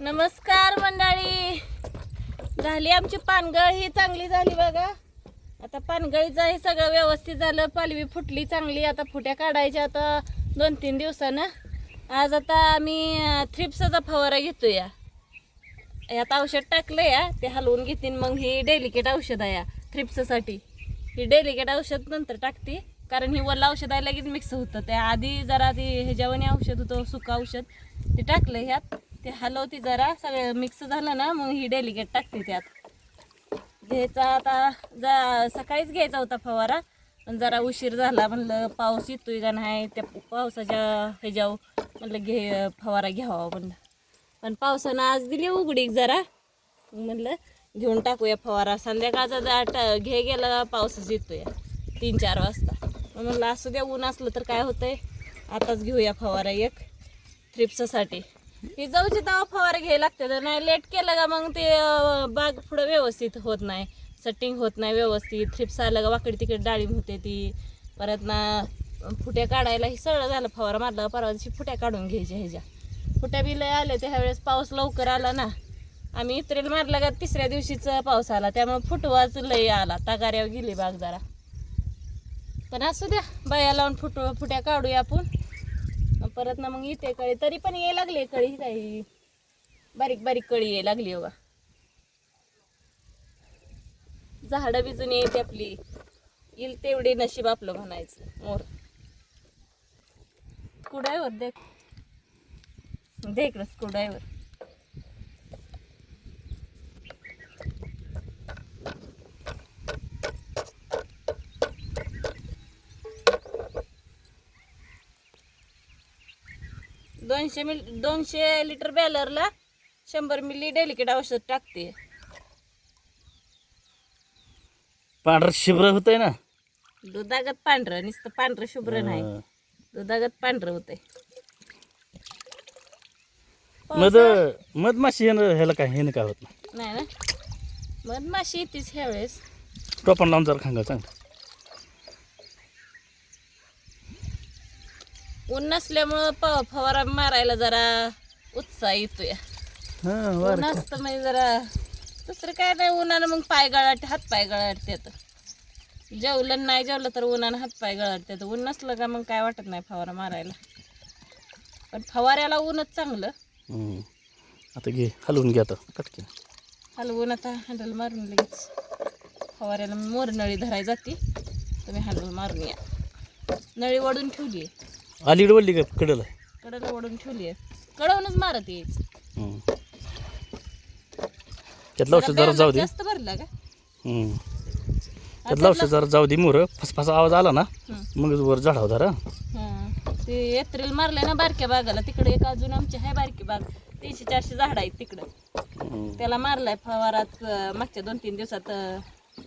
नमस्कार मंडळी. झाली आमची पानगळ ही चांगली झाली बघा. आता पानगळीचं हे सगळं व्यवस्थित झालं. पालवी फुटली चांगली आता फुट्या काढायच्या आता दोन तीन दिवसानं. आज आता आम्ही थ्रिप्सचा फवारा घेतो या यात औषध टाकलं या ते हलवून घेतीन मग ही डेलिकेट औषध आहे या थ्रिप्ससाठी. ही डेलिकेट औषध नंतर टाकते कारण ही वल्ला औषध आहे लगेच मिक्स होतं. त्या आधी जरा ती ह्याच्यावानी औषध होतं सुका औषध. ते टाकलं ह्यात ते हलवती जरा सगळं मिक्स झालं ना मग ही डेलिकेट टाकते त्यात. घ्यायचा आता जा सकाळीच घ्यायचा होता फवारा पण जरा उशीर झाला म्हणलं पाऊस येतोय का नाही त्या पावसाच्या ह्याच्यावर म्हणलं घे फवारा घ्यावा म्हणलं. पण पावसानं आज दिली उघडीक जरा म्हणलं घेऊन टाकूया फवारा. संध्याकाळचा जा घे गेला पावसाच येतोय तीन चार वाजता. मग म्हणलं असू द्या ऊन असलं तर काय होतंय? आताच घेऊया फवारा एक थ्रिप्ससाठी ही जाऊची तेव्हा फवारा घ्यायला लागते तर नाही लेट केलं का मग ते बाग पुढं व्यवस्थित होत नाही. सटिंग होत नाही व्यवस्थित. थ्रिप्स आलं का वाकडी तिकडे डाळिंब होते ती. परत ना फुट्या काढायला ही सरळ झालं फवारा मारला परवा दिवशी फुट्या काढून घ्यायच्या ह्याच्या. फुट्या बी लय आले त्या वेळेस पाऊस लवकर आला ना. आम्ही इत्रेल मारला का तिसऱ्या दिवशीच पाऊस आला त्यामुळे फुटवाच लय आला. तागाऱ्यावर गेली बाग जरा. पण असू द्या बाया लावून फुट फुट्या काढूया आपण. परत ना मग इथे कळी. तरी पण ये लागले कळी काही बारीक बारीक कळी ये लागली हो बघा झाडं भिजून येते आपली. येईल तेवढे नशीब आपलं म्हणायचं. मोर. स्क्रूड्रायव्हर देख. देख स्क्रूड्रायव्हर दोनशे मिल दोनशे लिटर बॅलरला शंभर मिली डेलिकेट औषध टाकते. पांढरं शिब्र होतंय ना? दुधागत पांढरं नुसतं पांढरं शुभ्र नाही. हा. दुधागत पांढरं होतंय. मध मधमाशी येणं ह्याला काय हे काय होत नाही? नाही ना? मधमाशी येतेच ह्या वेळेस टोपण लावून जरा खांगा चांगलं. ऊन नसल्यामुळं प फवारा मारायला जरा उत्साह येतोय. हां ऊन असतं म्हणजे जरा दुसरं काय नाही उन्हानं मग पाय गळाट हात पाय गळाटते जेवलं नाही जेवलं तर उन्हानं हात पाय गळाटते ऊन नसलं का मग काय वाटत नाही फवारा मारायला. पण फवाऱ्याला ऊनच चांगलं. आता घे हलवून घे आता कटकी हलवून आता हँडल मारून लगेच फवाऱ्याला मोर नळी धराय जाते. तुम्ही हँडल मारून या. नळी वडून ठेवली. आहे अलीड वळली का? कडल. कडेला वडून ठेवली आहे. कडवूनच मारत यायचं हम्म. त्यातलं औषध जरा जाऊ दे. जास्त भरला का? हम्म. त्यातलं औषध जरा जाऊ दे मोर. फसफसा आवाज आला ना. मग वर झाडाव जरा हं. ते एप्रिल मारलंय ना बारक्या बागाला. तिकडे एक अजून आमची आहे बारकी बाग. तीनशे चारशे झाड आहेत तिकडं. हम्म. त्याला मारलाय फवारात अं, मागच्या दोन तीन दिवसात अं,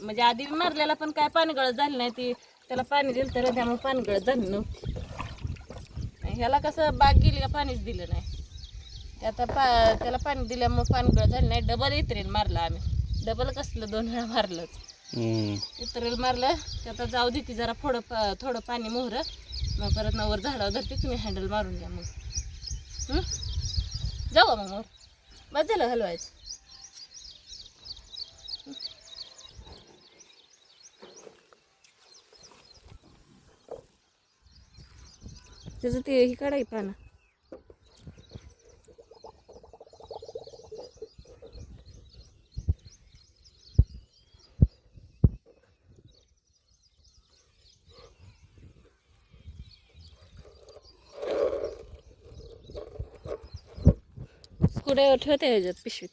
म्हणजे आधी मारलेला पण काय पाणी गळत झाली नाही ती. त्याला पाणी दिलं तर त्यामुळे पाणी गळत झाली नव्हती. आणि ह्याला कसं बाग गेली का पाणीच दिलं नाही. आता पा त्याला पाणी दिल्यामुळे पाणी गळत झालं नाही. डबल इतरेल मारलं आम्ही. डबल कसलं दोन वेळा मारलंच. इतरेल मारलं. ते आता जाऊ दे ती जरा थोडं पा थोडं पाणी मोहरं. मग परत नवर झाडावर धरते. तुम्ही हँडल मारून द्या मग? जाऊ मग मोर. बस झालं हलवायचं. त्याचं ते हे काढाय पाना. कुठे ठेवते ह्याच्यात पिशवीत.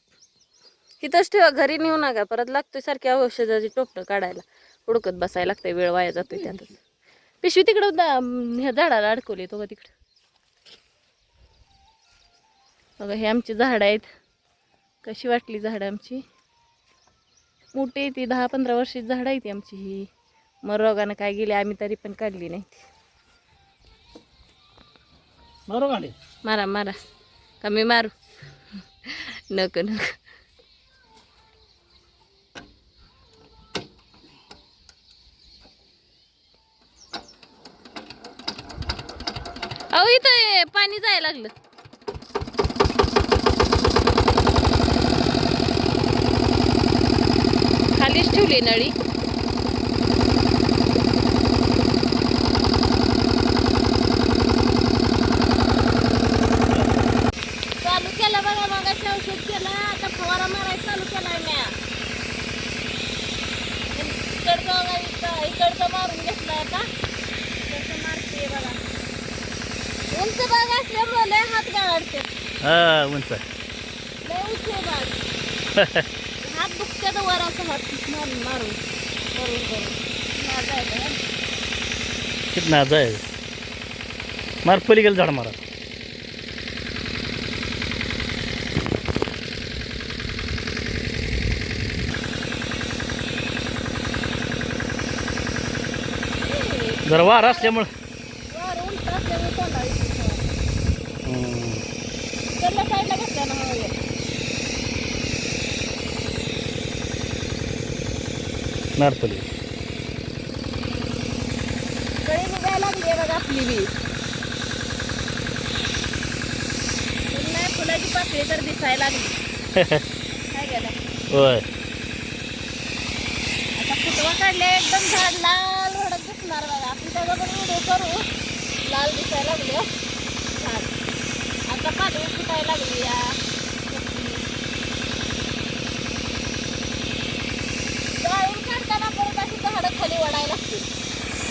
इथंच ठेवा घरी नेऊ नका. परत लागतोय सारखी औषधाची टोपटं काढायला. हुडकत बसायला लागतंय वेळ वाया जातोय त्यातच. पिशवी तिकडं ह्या झाडाला अडकवली तो का तिकडं. बघा हे आमची झाडं आहेत. कशी वाटली झाडं आमची? मोठी ती दहा पंधरा वर्षाची झाडं आहे ती आमची ही. मग रोगानं काय गेली आम्ही तरी पण काढली नाही. मारा मारा. का मी मारू? नको नको. ते पाणी जायला लागलं. खालीच ठेवली नळी. चालू केला बघा मागाशी औषध केला आता फवारा मारायला चालू केला म्या. इकडचं इकडचं मारून घेतला आता. उंच बाग असल्यामुळे लय हात गाळते हा उंच. लय उंच आहे बाग. हात दुखते तर वर असं हात मारून मारून आहे का? किती नाज आहे मार पलीकडे झाड मारा. जरा वार असल्यामुळं वर उंच असल्यामुळे तोंडाला येते फवारा. हम्म. इकडल्या साईडला घेतला ना मग हे. पलीकडे कळी निघायला लागली बघा आपली बी. फुलाची पाकळी तर दिसायला लागली. काय गेलं होय. आता फुटवा काढले एकदम झाड लाल भडक दिसणार बघा. आपण त्याचा पण व्हिडिओ करू. लाल दिसायला लागले. झाड. आता पाकळी फुटायला लागली या.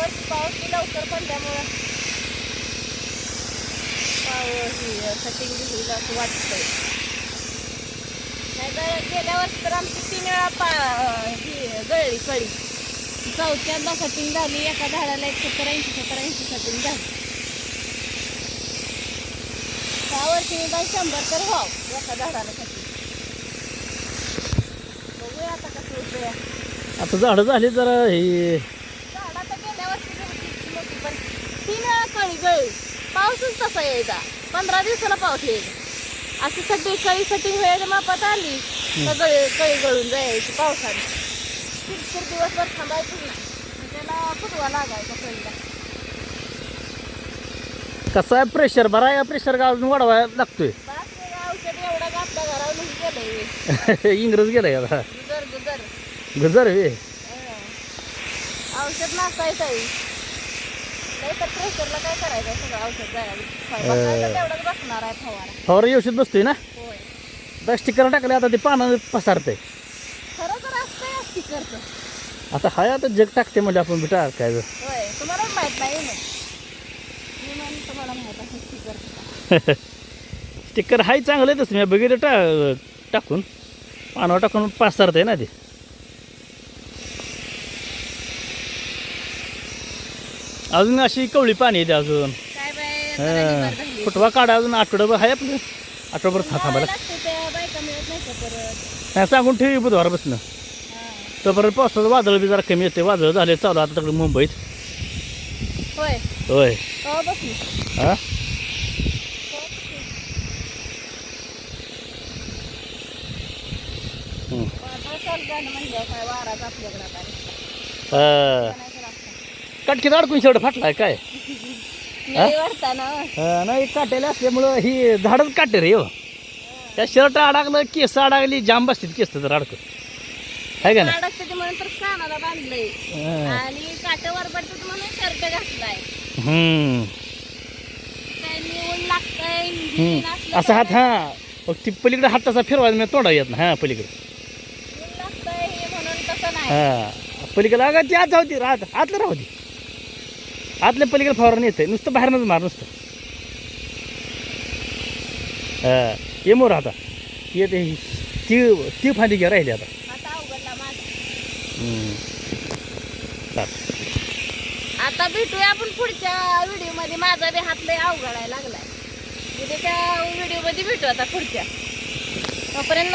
यावर्षी पाऊस बी लवकर पडल्यामुळं. पाऊस ही कटिंग होईल असं वाटतंय. नाहीतर गेल्या वर्षी तर आमची तीन वेळा पा ही गळली कळी चौथ्यांदा सटिंग झाली एका झाडाला एक सत्तर ऐंशी सत्तर ऐंशी सटिंग झाली. त्या वर्षी निदान शंभर तर व्हाव एका झाडाला सटिंग बघूया आता कसं होतं आता झाडं झाली जरा हे झाडा तर गेल्या वर्षी नव्हती मोठी पण तीन वेळा पाऊसच तसा यायचा. पंधरा दिवसाला पाऊस यायचा अशी सगळी कळी सटिंग मापात आली तर गळी कळी गळून जायची पावसाने. किरकिर दिवसभर थांबायची त्याला फुटवा लागायचा कळीला कसं आहे प्रेशर बरा आहे प्रेशर अजून वाढवायला लागतोय? रे, औषध एवढा घरावर नाही गेलंय. इंग्रज गेलाय आता. गुजर गुजर. गजर वे. औषध आहे. तर प्रेशरला काय करायचं सगळं औषध जायला तेवढंच बसणार आहे फवारा. फवारा बसतोय ना? होय. स्टिकर टाकले आता ते पानं पसारतंय. खरं तर असतंय स्टिकरचं आता हाय आता जग टाकते म्हणजे आपण बिटा काय होय तुम्हाला माहीत नाही ना मी म्हणून तुम्हाला माहीत आहे स्टिकर स्टिकर हाय चांगलं आहे तसं मी बघितलं टा टाकून. पानावर टाकून पसरतंय ना ते. अजून अशी कवळी पाणी येते अजून काय बाय. जरा निभार झाली. फुटवा काढा अजून आठवडाभर आहे आपलं आठवडाभर था थांबायला लागते त्या बायका मिळत नाही का परत नाही सांगून ठेवी बुधवार बसणं हा. तोपर्यंत पावसाचं वादळ बी जरा कमी येते वादळ झाले चालू आता तिकडे मुंबईत होय होय कवा बसली हा हम्म. वादळ चालू झालं म्हणजे काय वाराच आपल्याकडे आता हा. नाही तर असं. कटकीत अडकून शेवट फाटलाय काय? नाही हा, काटेले असल्यामुळं ही झाडच काटे रे हो. त्या शर्ट अडकलं केस अडकली जाम बसतील केस तर अडकत आहे का नाही? अडकते म्हणून तर कानाला बांधलंय. हा. आणि काट्यावर पडतात म्हणून शर्ट घातलाय. हम्म. काय ऊन लागतंय हम्म. हीन असलं असा हात हा. मग ती पलीकडे हात तसा फिरवायला मी तोंडा येत ना हा पलीकडे. ऊन लागतंय हे म्हणून तसं नाही. हा. पलीकडे अगं ती आत जाऊ दे आत आतलं राहू दे. आतल्या पलीकडे फवारणी येते. नुसतं बाहेरनंच मार नुसतं. हा ये मोर आता. येते ती ती फांदी घ्या राहिली आता. आता भेटूया आपण पुढच्या व्हिडिओमध्ये माझा बी हात लय अवघडायला लागलाय. उद्याच्या व्हिडिओमध्ये भेटू आता पुढच्या. तोपर्यंत